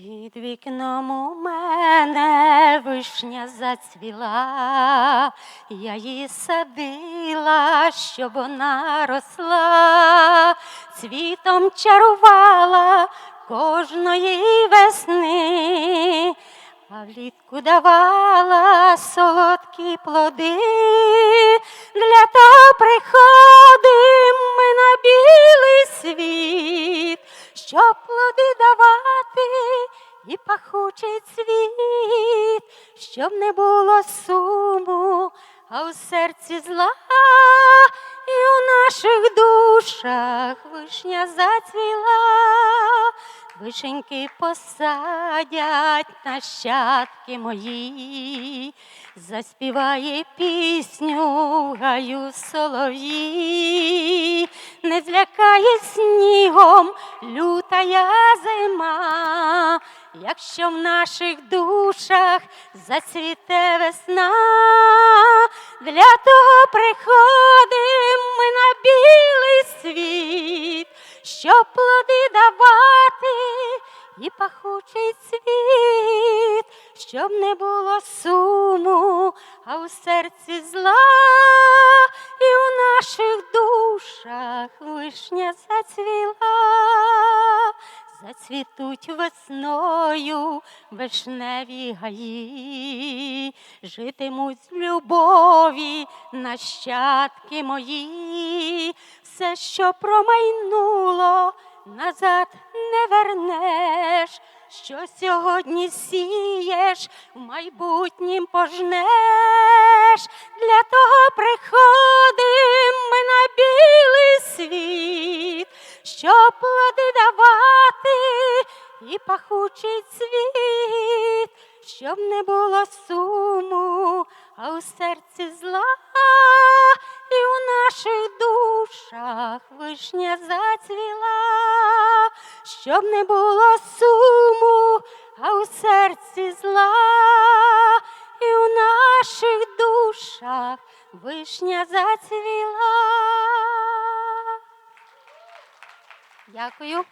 Під вікном у мене вишня зацвіла, я її садила, щоб вона росла, цвітом чарувала кожної весни, а влітку давала солодкі плоди, для того приходимо ми на білий світ, щоб плоди давала і пахучий цвіт, щоб не було суму, а у серці зла, і у наших душах вишня зацвіла. Вишеньки посадять нащадки мої, заспіває пісню гаю солов'ї, не злякає снігом лютая зима, якщо в наших душах зацвіте весна, для того приходим ми на білий світ, щоб плоди давати і пахучий цвіт, щоб не було суму, а у серці зла, і у наших душах вишня зацвіла, зацвітуть весною вишневі гаї, житимуть з любові нащадки мої, все, що промайнуло, назад не вернеш, що сьогодні сієш, в майбутнім пожнеш. Для того приходим ми на білий світ, щоб плоди давати і пахучий цвіт, щоб не було суму, а у серці зла, і у наших душах вишня зацвіла, щоб не було суму, а у серці зла, і у наших душах вишня зацвіла. Дякую.